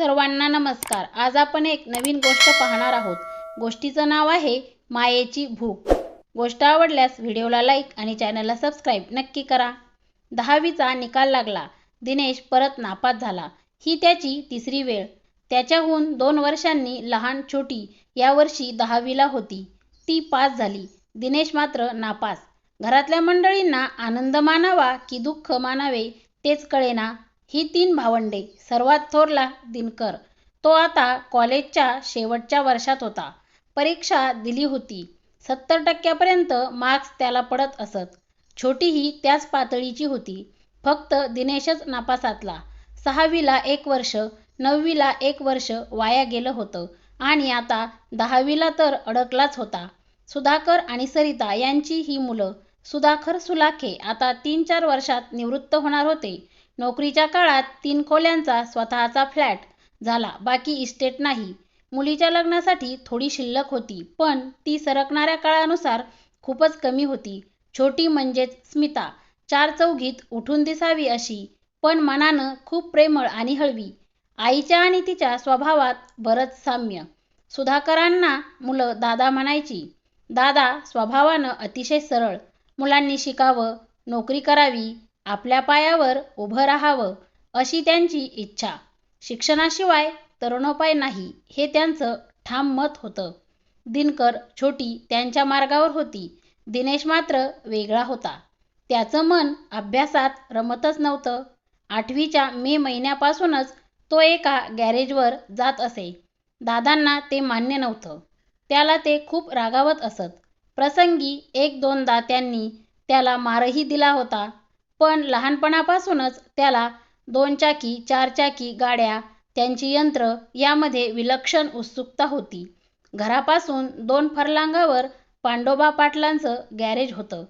सर्वांना नमस्कार. आज आपण एक नवीन गोष्ट पाहणार आहोत. गोष्टीचं नाव आहे मायेची भूक. गोष्ट आवडल्यास व्हिडिओला लाईक आणि चॅनलला सबस्क्राईब नक्की करा. दहावीचा निकाल लागला. दिनेश परत नापास झाला. ही त्याची तिसरी वेळ. त्याच्याहून दोन वर्षांनी लहान छोटी यावर्षी दहावीला होती. ती पास झाली. दिनेश मात्र नापास. घरातल्या मंडळींना आनंद मानावा की दुःख मानावे तेच कळेना. ही तीन भावंडे. सर्वात थोरला दिनकर. तो आता कॉलेजच्या शेवटच्या वर्षात होता. परीक्षा दिली होती. सत्तर टक्क्यापर्यंत मार्क्स त्याला पडत असत. छोटीही त्याच पातळीची होती. फक्त दिनेशच नापासातला. सहावीला एक वर्ष नववीला एक वर्ष वाया गेलं होतं. आणि आता दहावीला तर अडकलाच होता. सुधाकर आणि सरिता यांची ही मुलं. सुधाकर सुलाखे आता तीन चार वर्षात निवृत्त होणार होते. नोकरीच्या काळात तीन खोल्यांचा स्वतःचा फ्लॅट झाला बाकी इस्टेट नाही. मुलीच्या लग्नासाठी थोडी शिल्लक होती पण ती सरकणाऱ्या काळानुसार खूपच कमी होती. छोटी म्हणजेच स्मिता चार चौघीत उठून दिसावी अशी पण मनानं खूप प्रेमळ आणि हळवी. आईच्या आणि तिच्या स्वभावात बरंच साम्य. सुधाकरांना मुलं दादा म्हणायची. दादा स्वभावानं अतिशय सरळ. मुलांनी शिकावं नोकरी करावी आपल्या पायावर उभं राहावं अशी त्यांची इच्छा. शिक्षणाशिवाय तरुणोपाय नाही हे त्यांचं ठाम मत होतं. दिनकर छोटी त्यांच्या मार्गावर होती. दिनेश मात्र वेगळा होता. त्याचं मन अभ्यासात रमतच नव्हतं. आठवीच्या मे महिन्यापासूनच तो एका गॅरेजवर जात असे. दादांना ते मान्य नव्हतं. त्याला ते खूप रागावत असत. प्रसंगी एक दोनदा त्यांनी त्याला मारही दिला होता. पण लहानपणापासूनच त्याला दोन चाकी गाड्या त्यांची यंत्र यामध्ये विलक्षण उत्सुकता होती. घरापासून दोन फरलांगावर पांडोबा पाटलांचं गॅरेज होतं.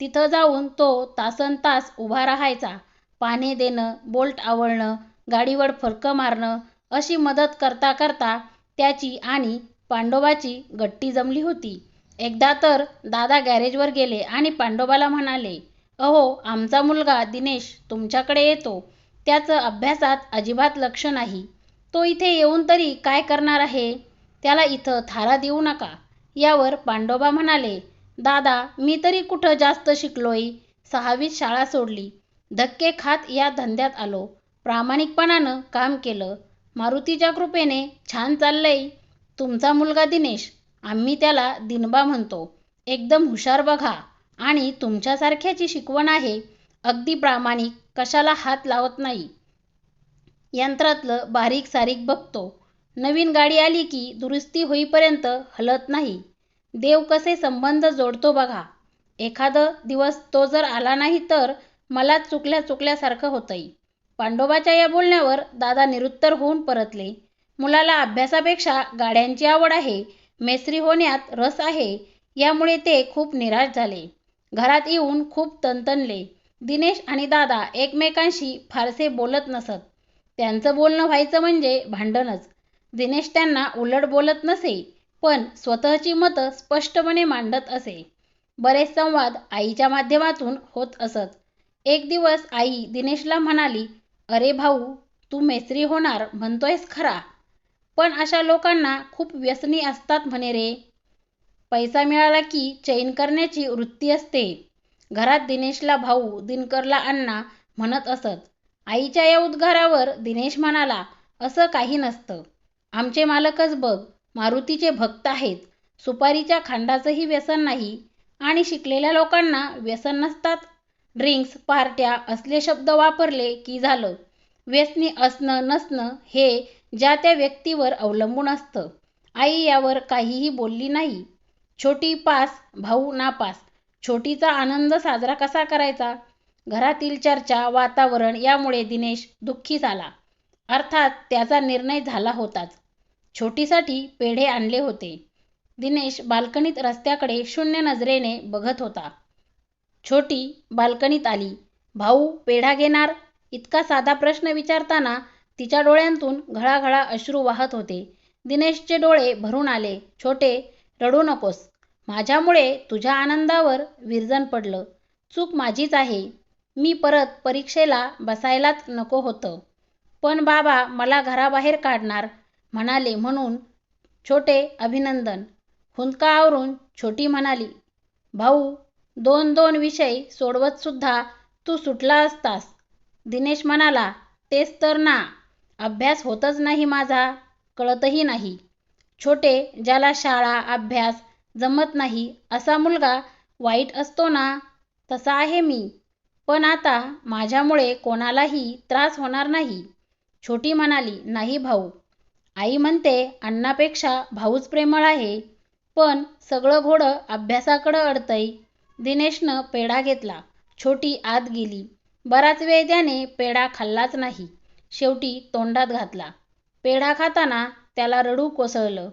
तिथं जाऊन तो तासन तास उभा राहायचा. पाने देणं बोल्ट आवळणं गाडीवर फरकं मारणं अशी मदत करता करता त्याची आणि पांडोबाची गट्टी जमली होती. एकदा तर दादा गॅरेजवर गेले आणि पांडोबाला म्हणाले अहो आमचा मुलगा दिनेश तुमच्याकडे येतो. त्याचं अभ्यासात अजिबात लक्ष नाही. तो इथे येऊन तरी काय करणार आहे? त्याला इथं थारा देऊ नका. यावर पांडोबा म्हणाले दादा मी तरी कुठं जास्त शिकलोय? सहावीत शाळा सोडली. धक्के खात या धंद्यात आलो. प्रामाणिकपणानं काम केलं. मारुतीच्या कृपेने छान चाललंय. तुमचा मुलगा दिनेश आम्ही त्याला दिनबा म्हणतो. एकदम हुशार बघा. आणि तुमच्यासारख्याची शिकवण आहे अगदी प्रामाणिक कशाला हात लावत नाही. यंत्रातलं बारीक सारीक बघतो. नवीन गाडी आली की दुरुस्ती होईपर्यंत हलत नाही. देव कसे संबंध जोडतो बघा. एखादं दिवस तो जर आला नाही तर मला चुकल्या चुकल्यासारखं होतंय. पांडोबाच्या या बोलण्यावर दादा निरुत्तर होऊन परतले. मुलाला अभ्यासापेक्षा गाड्यांची आवड आहे मेसरी होण्यात रस आहे यामुळे ते खूप निराश झाले. घरात येऊन खूप तणतणले दिनेश आणि दादा एकमेकांशी फारसे बोलत नसत. त्यांचं बोलणं व्हायचं म्हणजे भांडणच. दिनेश त्यांना उलट बोलत नसे पण स्वतःची मतं स्पष्टपणे मांडत असे. बरेच संवाद आईच्या माध्यमातून होत असत. एक दिवस आई दिनेशला म्हणाली अरे भाऊ तू मेस्त्री होणार म्हणतोयस खरा. पण अशा लोकांना खूप व्यसनी असतात म्हणे रे. पैसा मिळाला की चैन करण्याची वृत्ती असते. घरात दिनेशला भाऊ दिनकरला अण्णा म्हणत असत आईच्या या उद्गारावर दिनेश म्हणाला असं काही नसतं. आमचे मालकच बघ मारुतीचे भक्त आहेत. सुपारीच्या खांडाचंही व्यसन नाही आणि शिकलेल्या लोकांना व्यसन नसतात. ड्रिंक्स पार्ट्या असले शब्द वापरले की झालं. व्यसनी असणं नसणं हे ज्या त्या व्यक्तीवर अवलंबून असतं. आई यावर काहीही बोलली नाही. छोटी पास भाऊ नापास छोटीचा आनंद साजरा कसा करायचा? घरातील चर्चा वातावरण यामुळे दिनेश दुःखी झाला. अर्थात त्याचा निर्णय झाला होताच. छोटीसाठी पेढे आणले होते. दिनेश बाल्कनीत रस्त्याकडे शून्य नजरेने बघत होता. छोटी बाल्कनीत आली. भाऊ पेढा घेणार? इतका साधा प्रश्न विचारताना तिच्या डोळ्यांतून घळाघळा अश्रू वाहत होते. दिनेशचे डोळे भरून आले. छोटे रडू नकोस. माझ्यामुळे तुझ्या आनंदावर विरजण पडलं. चूक माझीच आहे. मी परत परीक्षेला बसायलाच नको होतं. पण बाबा मला घराबाहेर काढणार म्हणाले म्हणून छोटे अभिनंदन. हुंदका आवरून छोटी म्हणाली भाऊ दोन दोन विषय सोडवत सुद्धा तू सुटला असतास दिनेश म्हणाला तेच तर ना. अभ्यास होतच नाही माझा. कळतही नाही. छोटे ज्याला शाळा अभ्यास जमत नाही असा मुलगा वाईट असतो ना? तसा आहे मी. पण आता माझ्यामुळे कोणालाही त्रास होणार नाही. छोटी म्हणाली नाही भाऊ. आई म्हणते अण्णापेक्षा भाऊच प्रेमळ आहे. पण सगळं घोडं अभ्यासाकडं अडतंय. दिनेशनं पेढा घेतला. छोटी आत गेली. बराच वेळ त्याने पेढा खाल्लाच नाही. शेवटी तोंडात घातला. पेढा खाताना त्याला रडू कोसळलं.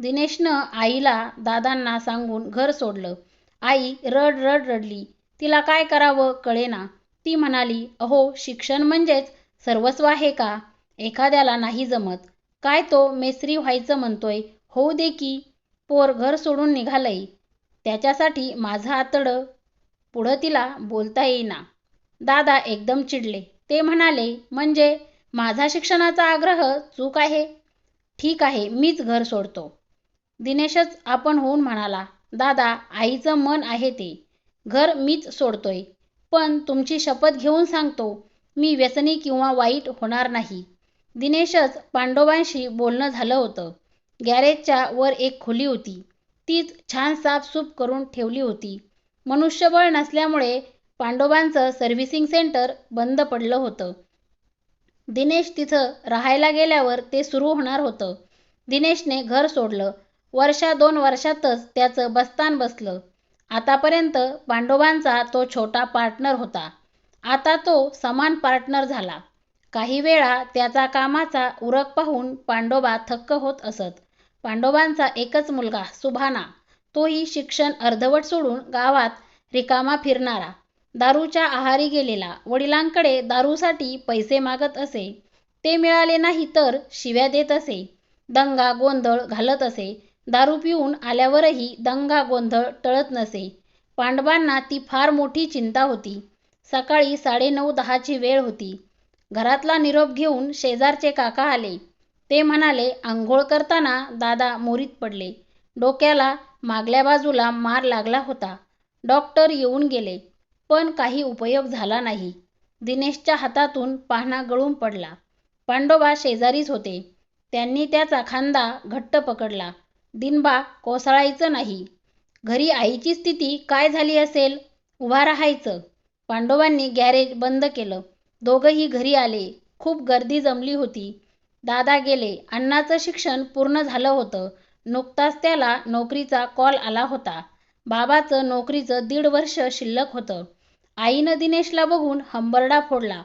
दिनेशनं आईला दादांना सांगून घर सोडलं. आई रड रड रडली. तिला काय करावं कळेना. ती म्हणाली अहो शिक्षण म्हणजेच सर्वस्व आहे का? एखाद्याला नाही जमत. काय तो मेस्त्री व्हायचं म्हणतोय? होऊ दे की. पोर घर सोडून निघालंय. त्याच्यासाठी माझं आतडं. पुढं तिला बोलता येईना. दादा एकदम चिडले. ते म्हणाले म्हणजे माझा शिक्षणाचा आग्रह चूक आहे? ठीक आहे मीच घर सोडतो. दिनेशच आपण होऊन म्हणाला दादा आईचं मन आहे ते. घर मीच सोडतोय. पण तुमची शपथ घेऊन सांगतो मी व्यसनी किंवा वाईट होणार नाही. दिनेशच पांडोबांशी बोलणं झालं होतं. गॅरेजच्या वर एक खोली होती. तीच छान साफसूफ करून ठेवली होती. मनुष्यबळ नसल्यामुळे पांडोबांचं सर्व्हिसिंग सेंटर बंद पडलं होतं. दिनेश तिथं राहायला गेल्यावर ते सुरू होणार होतं. दिनेशने घर सोडलं. वर्षा दोन वर्षातच त्याचं बस्तान बसलं. आतापर्यंत पांडोबांचा तो छोटा पार्टनर होता. आता तो समान पार्टनर झाला. काही वेळा त्याचा कामाचा उरक पाहून पांडोबा थक्क होत असत. पांडोबांचा एकच मुलगा सुभाना. तोही शिक्षण अर्धवट सोडून गावात रिकामा फिरणारा. दारूच्या आहारी गेलेला. वडिलांकडे दारूसाठी पैसे मागत असे. ते मिळाले नाही तर शिव्या देत असे. दंगा गोंधळ घालत असे. दारू पिऊन आल्यावरही दंगा गोंधळ टळत नसे. पांडवांना ती फार मोठी चिंता होती. सकाळी साडेनऊ दहाची वेळ होती. घरातला निरोप घेऊन शेजारचे काका आले. ते म्हणाले आंघोळ करताना दादा मोरीत पडले. डोक्याला मागल्या बाजूला मार लागला होता. डॉक्टर येऊन गेले. पण काही उपयोग झाला नाही. दिनेशच्या हातातून पाहणा गळून पडला. पांडोबा शेजारीच होते. त्यांनी त्याचा खांदा घट्ट पकडला. दिनबा कोसळायचं नाही. घरी आईची स्थिती काय झाली असेल? उभा राहायचं. पांडवांनी गॅरेज बंद केलं. दोघंही घरी आले. खूप गर्दी जमली होती. दादा गेले. अण्णाचं शिक्षण पूर्ण झालं होतं. नुकताच त्याला नोकरीचा कॉल आला होता. बाबाचं नोकरीचं दीड वर्ष शिल्लक होतं. आईनं दिनेशला बघून हंबरडा फोडला.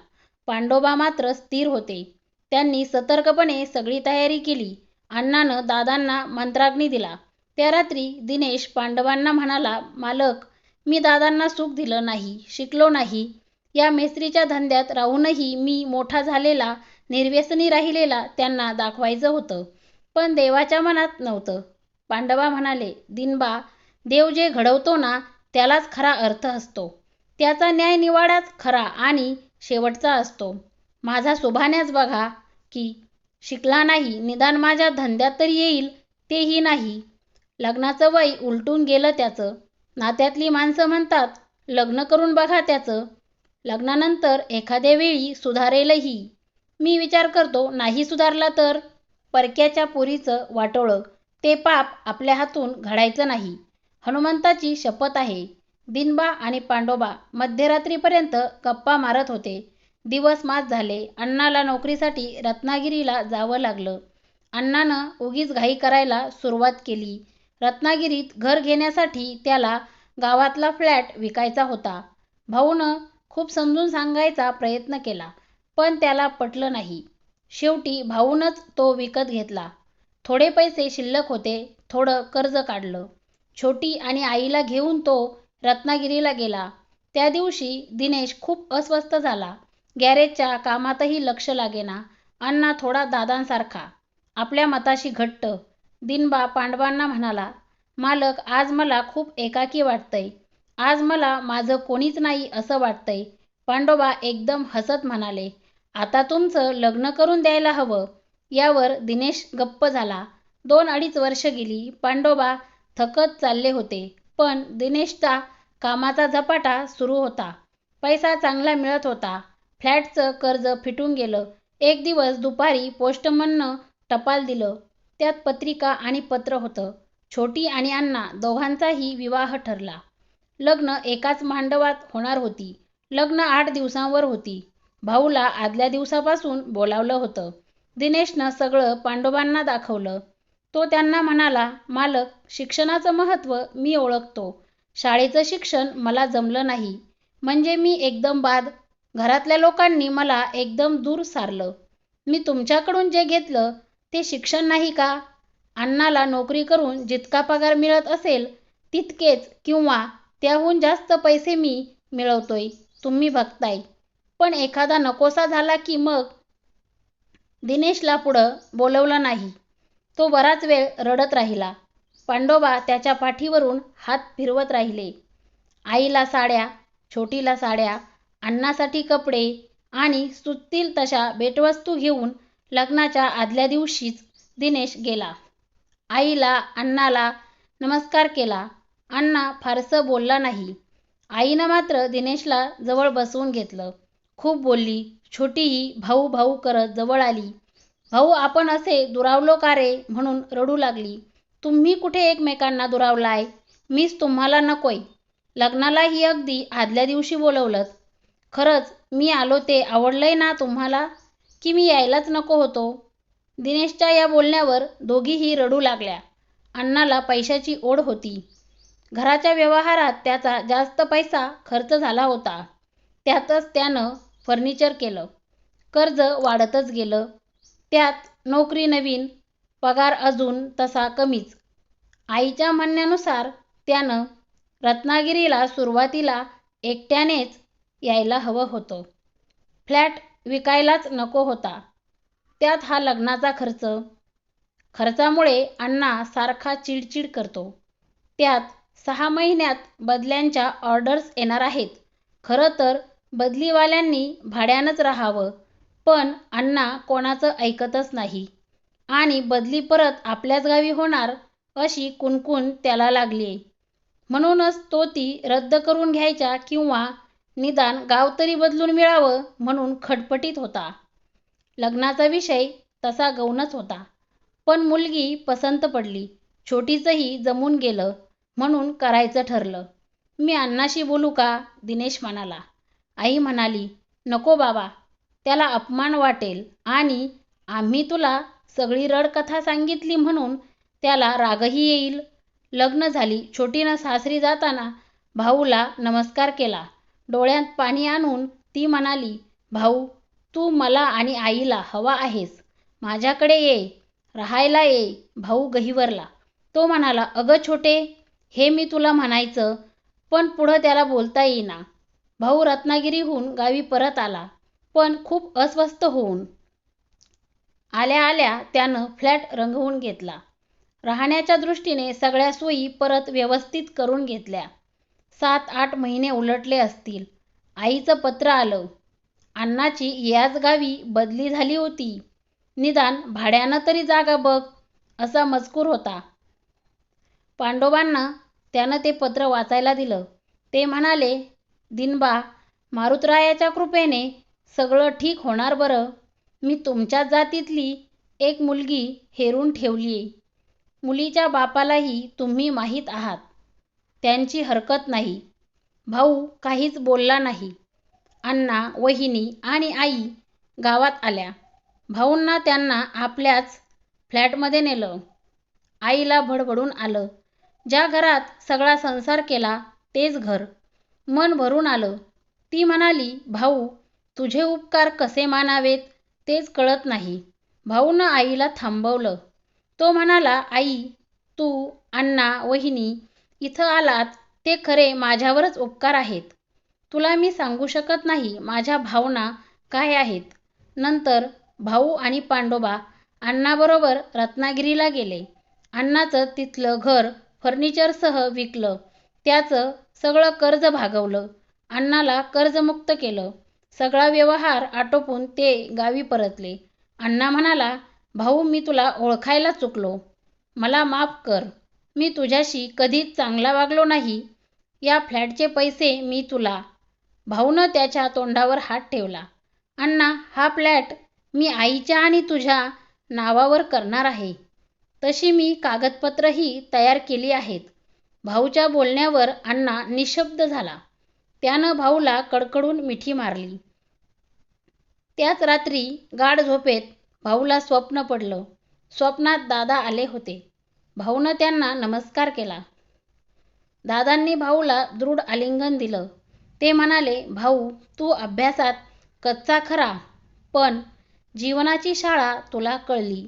पांडोबा मात्र स्थिर होते. त्यांनी सतर्कपणे सगळी तयारी केली. अण्णानं दादांना मंत्राग्नी दिला. त्या रात्री दिनेश पांडवांना म्हणाला मालक मी दादांना सुख दिलं नाही शिकलो नाही. या मेस्त्रीच्या धंद्यात राहूनही मी मोठा झालेला निर्व्यसनी राहिलेला त्यांना दाखवायचं होतं. पण देवाच्या मनात नव्हतं. पांडवा म्हणाले दिनबा देव जे घडवतो ना त्यालाच खरा अर्थ असतो. त्याचा न्याय निवाडाच खरा आणि शेवटचा असतो. माझा सुभाण्याच बघा की शिकला नाही निदान माझ्या धंद्यात तरी येईल तेही नाही. लग्नाचं वय उलटून गेलं त्याचं. नात्यातली माणसं म्हणतात लग्न करून बघा त्याचं. लग्नानंतर एखाद्या वेळी सुधारेलही. मी विचार करतो नाही सुधारला तर? परक्याच्या पोरीचं वाटोळं. ते पाप आपल्या हातून घडायचं नाही. हनुमंताची शपथ आहे. दिनबा आणि पांडोबा मध्यरात्रीपर्यंत गप्पा मारत होते. दिवस मात झाले. अण्णाला नोकरीसाठी रत्नागिरीला जावं लागलं. अण्णानं उगीच घाई करायला सुरुवात केली. रत्नागिरीत घर घेण्यासाठी त्याला गावातला फ्लॅट विकायचा होता. भाऊनं खूप समजून सांगायचा प्रयत्न केला पण त्याला पटलं नाही. शेवटी भाऊनच तो विकत घेतला. थोडे पैसे शिल्लक होते थोडं कर्ज काढलं. छोटी आणि आईला घेऊन तो रत्नागिरीला गेला. त्या दिवशी दिनेश खूप अस्वस्थ झाला. गॅरेजच्या कामातही लक्ष लागेना. अण्णा थोडा दादांसारखा. आपल्या मताशी घट्ट. दिनबा पांडवांना म्हणाला मालक आज मला खूप एकाकी वाटतंय. आज मला माझं कोणीच नाही असं वाटतंय. पांडोबा एकदम हसत म्हणाले आता तुमचं लग्न करून द्यायला हवं. यावर दिनेश गप्प झाला. दोन अडीच वर्ष गेली. पांडोबा थकत चालले होते. पण दिनेशचा कामाचा झपाटा सुरू होता. पैसा चांगला मिळत होता. फ्लॅटचं कर्ज फिटून गेलं. एक दिवस दुपारी पोस्टमननं टपाल दिलं. त्यात पत्रिका आणि पत्र होतं. छोटी आणि अण्णा दोघांचाही विवाह ठरला. लग्न एकाच मांडवात होणार होती. लग्न आठ दिवसांवर होती. भाऊला आदल्या दिवसापासून बोलावलं होतं. दिनेशनं सगळं पांडोबांना दाखवलं. तो त्यांना म्हणाला मालक शिक्षणाचं महत्त्व मी ओळखतो. शाळेचं शिक्षण मला जमलं नाही. म्हणजे मी एकदम बाद. घरातल्या लोकांनी मला एकदम दूर सारलं. मी तुमच्याकडून जे घेतलं ते शिक्षण नाही का? अण्णाला नोकरी करून जितका पगार मिळत असेल तितकेच किंवा त्याहून जास्त पैसे मी मिळवतोय. तुम्ही बघताय. पण एखादा नकोसा झाला की मग दिनेशला पुढं बोलवलं नाही. तो बराच वेळ रडत राहिला. पांडोबा त्याच्या पाठीवरून हात फिरवत राहिले. आईला साड्या छोटीला साड्या अण्णासाठी कपडे आणि सुचतील तशा भेटवस्तू घेऊन लग्नाच्या आदल्या दिवशीच दिनेश गेला. आईला अण्णाला नमस्कार केला. अण्णा फारसं बोलला नाही. आईनं मात्र दिनेशला जवळ बसवून घेतलं. खूप बोलली. छोटीही भाऊ भाऊ करत जवळ आली. भाऊ आपण असे दुरावलो का रे म्हणून रडू लागली. तुम्ही कुठे एकमेकांना दुरावलाय? मीच तुम्हाला नकोय. लग्नालाही अगदी आदल्या दिवशी बोलवलं खरंच मी आलो ते आवडलंय ना तुम्हाला? की मी यायलाच नको होतो? दिनेशच्या या बोलण्यावर दोघीही रडू लागल्या. अण्णाला पैशाची ओढ होती. घराच्या व्यवहारात त्याचा जास्त पैसा खर्च झाला होता. त्यातच त्यानं फर्निचर केलं. कर्ज वाढतच गेलं. त्यात नोकरी नवीन पगार अजून तसा कमीच. आईच्या म्हणण्यानुसार त्यानं रत्नागिरीला सुरुवातीला एकट्यानेच यायला हवं होतं. फ्लॅट विकायलाच नको होता. त्यात हा लग्नाचा खर्च खर्चामुळे अण्णा सारखा चिडचिड करतो. त्यात सहा महिन्यात बदल्यांच्या ऑर्डर्स येणार आहेत. खरं तर बदलीवाल्यांनी भाड्यानंच राहावं पण अण्णा कोणाचं ऐकतच नाही. आणि बदली परत आपल्याच गावी होणार अशी कुणकुण त्याला लागली. म्हणूनच तो ती रद्द करून घ्यायच्या किंवा निदान गाव तरी बदलून मिळावं म्हणून खटपटीत होता. लग्नाचा विषय तसा गौणच होता. पण मुलगी पसंत पडली. छोटीचंही जमून गेलं म्हणून करायचं ठरलं. मी अण्णाशी बोलू का? दिनेश म्हणाला. आई म्हणाली नको बाबा त्याला अपमान वाटेल. आणि आम्ही तुला सगळी रडकथा सांगितली म्हणून त्याला रागही येईल. लग्न झाली. छोटीनं सासरी जाताना भाऊला नमस्कार केला. डोळ्यात पाणी आणून ती म्हणाली भाऊ तू मला आणि आईला हवा आहेस. माझ्याकडे ये. राहायला ये. भाऊ गहिवरला. तो म्हणाला अगं छोटे हे मी तुला म्हणायचं पण पुढं त्याला बोलता येईना. भाऊ रत्नागिरीहून गावी परत आला. पण खूप अस्वस्थ होऊन आल्या आल्या त्यानं फ्लॅट रंगवून घेतला. राहण्याच्या दृष्टीने सगळ्या सोयी परत व्यवस्थित करून घेतल्या. सात आठ महिने उलटले असतील. आईचं पत्र आलं. अण्णाची याच गावी बदली झाली होती. निदान भाड्यानं तरी जागा बघ असा मजकूर होता. पांडोबांना त्यानं ते पत्र वाचायला दिलं. ते म्हणाले दिनबा मारुतरायाच्या कृपेने सगळं ठीक होणार बरं. मी तुमच्या जातीतली एक मुलगी हेरून ठेवली मुलीच्या बापालाही तुम्ही माहीत आहात. त्यांची हरकत नाही. भाऊ काहीच बोलला नाही. अण्णा वहिनी आणि आई गावात आल्या. भाऊंना त्यांना आपल्याच फ्लॅटमध्ये नेलं. आईला भडभडून आलं. ज्या घरात सगळा संसार केला तेच घर. मन भरून आलं. ती म्हणाली भाऊ तुझे उपकार कसे मानावेत तेच कळत नाही. भाऊनं आईला थांबवलं. तो म्हणाला आई तू अण्णा वहिनी इथं आलात ते खरे माझ्यावरच उपकार आहेत. तुला मी सांगू शकत नाही माझ्या भावना काय आहेत. नंतर भाऊ आणि पांडोबा अण्णाबरोबर रत्नागिरीला गेले. अण्णाचं तिथलं घर फर्निचरसह विकलं. त्याचं सगळं कर्ज भागवलं. अण्णाला कर्जमुक्त केलं. सगळा व्यवहार आटोपून ते गावी परतले. अण्णा म्हणाला भाऊ मी तुला ओळखायला चुकलो. मला माफ कर. मी तुझ्याशी कधीच चांगला वागलो नाही. या फ्लॅटचे पैसे मी तुला. भाऊनं त्याच्या तोंडावर हात ठेवला. अण्णा हा फ्लॅट मी आईच्या आणि तुझ्या नावावर करणार आहे. तशी मी कागदपत्रही तयार केली आहेत. भाऊच्या बोलण्यावर अण्णा निशब्द झाला. त्यानं भाऊला कडकडून मिठी मारली. त्याच रात्री गाढ झोपेत भाऊला स्वप्न पडलं. स्वप्नात दादा आले होते. भाऊनं त्यांना नमस्कार केला. दादांनी भाऊला दृढ आलिंगन दिलं. ते म्हणाले भाऊ तू अभ्यासात कच्चा खरा पण जीवनाची शाळा तुला कळली.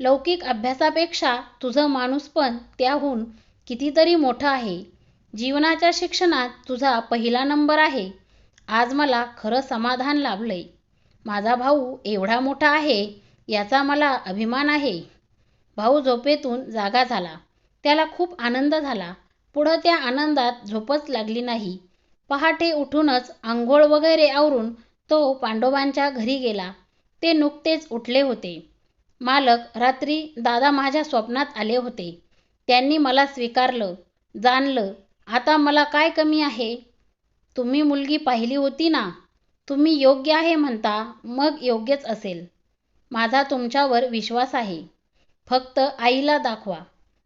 लौकिक अभ्यासापेक्षा तुझं माणूस पण त्याहून कितीतरी मोठं आहे. जीवनाच्या शिक्षणात तुझा पहिला नंबर आहे. आज मला खरं समाधान लाभलंय. माझा भाऊ एवढा मोठा आहे याचा मला अभिमान आहे. भाऊ झोपेतून जागा झाला. त्याला खूप आनंद झाला. पुढं त्या आनंदात झोपच लागली नाही. पहाटे उठूनच आंघोळ वगैरे आवरून तो पांडोबांच्या घरी गेला. ते नुकतेच उठले होते. मालक रात्री दादा माझ्या स्वप्नात आले होते. त्यांनी मला स्वीकारलं जाणलं आता मला काय कमी आहे? तुम्ही मुलगी पाहिली होती ना? तुम्ही योग्य आहे म्हणता मग योग्यच असेल. माझा तुमच्यावर विश्वास आहे. फक्त आईला दाखवा.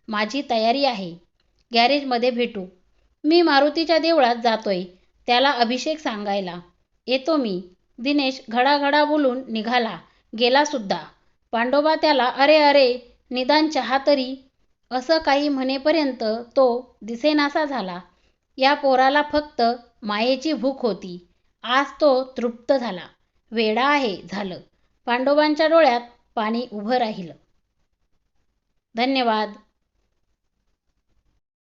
माझी तयारी आहे. गॅरेजमध्ये भेटू. मी मारुतीच्या देवळात जातोय. त्याला अभिषेक सांगायला. येतो मी. दिनेश घडाघडा बोलून निघाला. गेला सुद्धा. पांडोबा त्याला अरे अरे निदान चहा तरी असं काही म्हणेपर्यंत तो दिसेनासा झाला. या पोराला फक्त मायेची भूक होती. आज तो तृप्त झाला. वेडा आहे झालं. पांडोबांच्या डोळ्यात पाणी उभं राहिलं. धन्यवाद.